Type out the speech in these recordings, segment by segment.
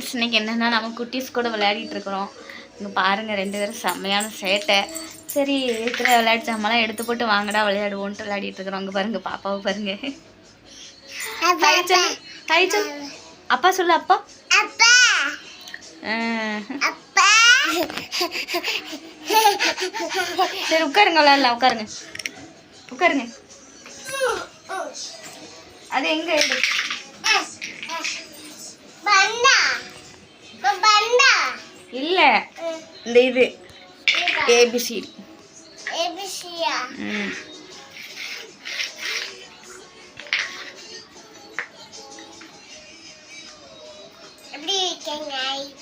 Friends இன்னைக்கு என்னென்னா நம்ம குட்டீஸ் கூட விளையாடிட்டு இருக்கிறோம். இங்கே பாருங்கள் ரெண்டு பேரும் செம்மையான சேட்டை. சரி இருக்கிற விளையாட்டு சாமான்லாம் எடுத்து போட்டு வாங்கடா விளையாடுவோன்ட்டு விளையாடிட்டு இருக்கிறோம். அங்கே பாருங்க பாப்பாவை பாருங்க. ஹாய் சொல்லு ஹாய் சொல்லு அப்பா சொல்லு அப்பா. அப்பா. ஆ. அப்பா. சரி உட்காருங்க விளையாடலாம் உட்காருங்க. உட்காருங்க. அது எங்க? எடு இந்த இது ஏபிசியா ம்.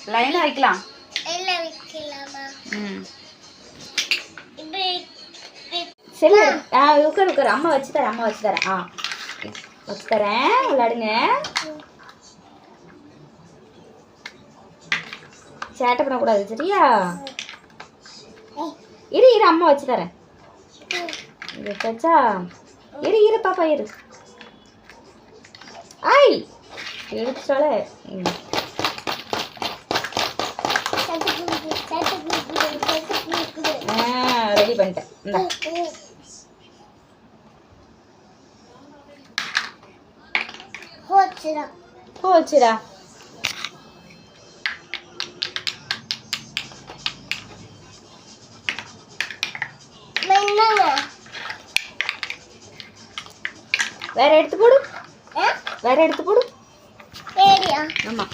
லைனாக வைக்கலாம். எல்லாம் வைக்கலாமா? ம். இப்படி சரி ஆ உட்காரு உட்காரு. அம்மா வச்சு தரேன் அம்மா வச்சு தரேன். ஆ. வச்சு தரேன். விளையாடுங்க. சேட்டை பண்ணக்கூடாது சரியா? இரு இரு அம்மா வச்சு தரேன். வச்சா இரு இரு பாப்பா இரு. ஐ எடுத்துட்டால ம். ஆ ரெடி பண்ணிட்டேன். இந்தா. போச்சுடா. போச்சுடா. வேற எடுத்து போடு. வேற எடுத்து போடு. ஆமா.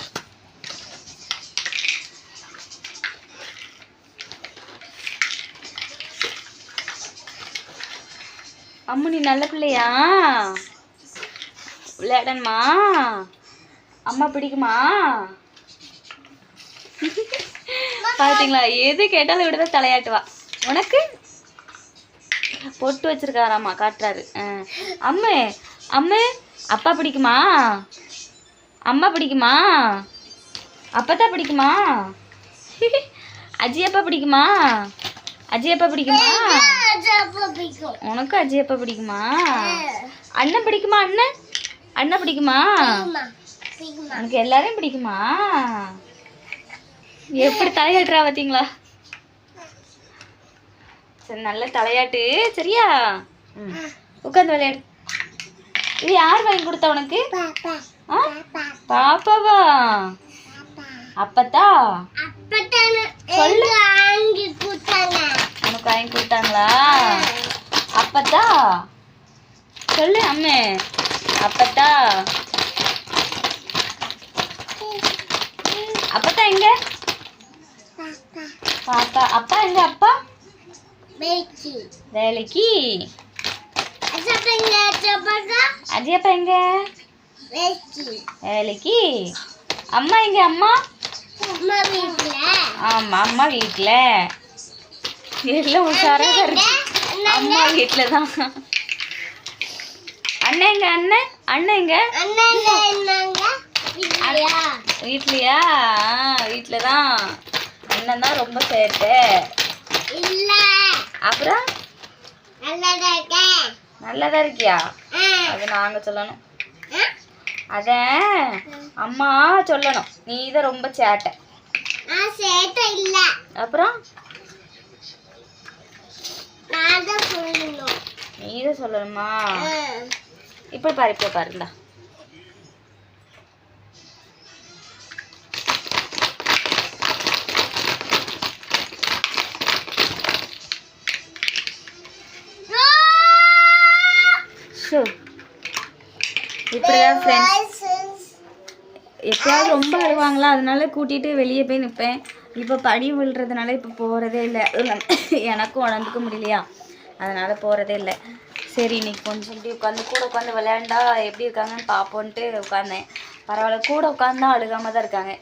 அம்மு நீ நல்ல பிள்ளையா? விளையாடணுமா? அம்மா பிடிக்குமா? பாத்தீங்களா? எது கேட்டாலும் விடதான் தலையாட்டுவா. உனக்கு? பொட்டு வச்சிருக்காராம்மா காட்டுறாரு. அம்மு அம்மு அப்பா பிடிக்குமா? அம்மா பிடிக்குமா? அப்பத்தா பிடிக்குமா? அஜியப்பா பிடிக்குமா? அஜியப்பா பிடிக்குமா? அப்பா பிடிக்கும் உனக்கு அஜியப்பா பிடிக்குமா? அண்ணன் பிடிக்குமா அண்ணன்? அண்ணன் பிடிக்குமா? உனக்கு எல்லாரையும் பிடிக்குமா? எப்படி தலையாட்டுறா பார்த்தீங்களா சரி நல்ல தலையாட்டு. சரியா? உட்காந்து விளையாடு. இது யார் வாங்கி கொடுத்தா உனக்கு? பாப்பாவா? பாப்பா. அப்பத்தா? சொல்லு. உனக்கு வாங்கி கொடுத்தாங்களா? அப்பத்தா? சொல்லு அம்மே. அப்பத்தா? அப்பத்தா எங்க? பாப்பா. அப்பா எங்க? வேலைக்கு? அஜயப்பா எங்க? வேலைக்கு. அம்மா எங்க அம்மா? வீட்டுல ஆமா அம்மா வீட்ல. எல்லாம் உஷாரா தான் இருக்கு. அம்மா வீட்ல தான். அண்ணன் எங்க அண்ணன் அண்ணன் எங்க? வீட்லயா? வீட்ல தான். அண்ணன் தான் ரொம்ப இல்ல. அப்புறம்? நல்லதா இருக்கியா. அது நாங்க சொல்லணும்? அத அம்மா சொல்லணும். நீ தான் ரொம்ப சேட்டை. இல்ல. அப்புறம்? நீ தான் சொல்லணுமா. இப்படி பாரு இப்படி பாருந்தா ஷோ இப்படிதான் ஃப்ரெண்ட்ஸ் எப்பயாவது ரொம்ப அழுவாங்களா அதனால கூட்டிகிட்டு வெளியே போய் நிற்பேன் இப்போ படி விழுறதுனால இப்போ போகிறதே இல்லை. எனக்கும் உடம்புக்கு முடியலையா? அதனால் போகிறதே இல்லை. சரி இன்னைக்கு கொஞ்சம் இப்படி உட்காந்து கூட உட்காந்து விளையாண்டா எப்படி இருக்காங்கன்னு பார்ப்போன்ட்டு உட்காந்தேன். பரவாயில்ல கூட உட்காந்து அழுகாம தான் இருக்காங்க.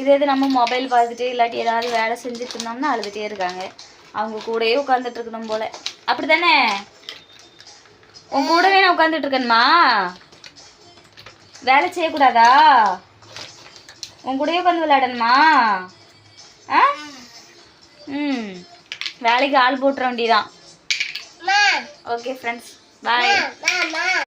இதே இது நம்ம மொபைல் பார்த்துட்டு இல்லாட்டி ஏதாவது வேலை செஞ்சுட்டு இருந்தோம்னா அழுதுகிட்டே இருக்காங்க. அவங்க கூடயே உட்காந்துட்டு இருக்கணும் போல. அப்படி தானே உன் கூடவே நான் உட்காந்துட்டு இருக்கேன்மா. வேலை செய்யக்கூடாதா? உன் கூடயே உட்காந்து விளையாடணுமா? ஆ? ம். வேலைக்கு ஆள் போட்டுற வேண்டியதான் ஓகே ஃப்ரெண்ட்ஸ் பாய்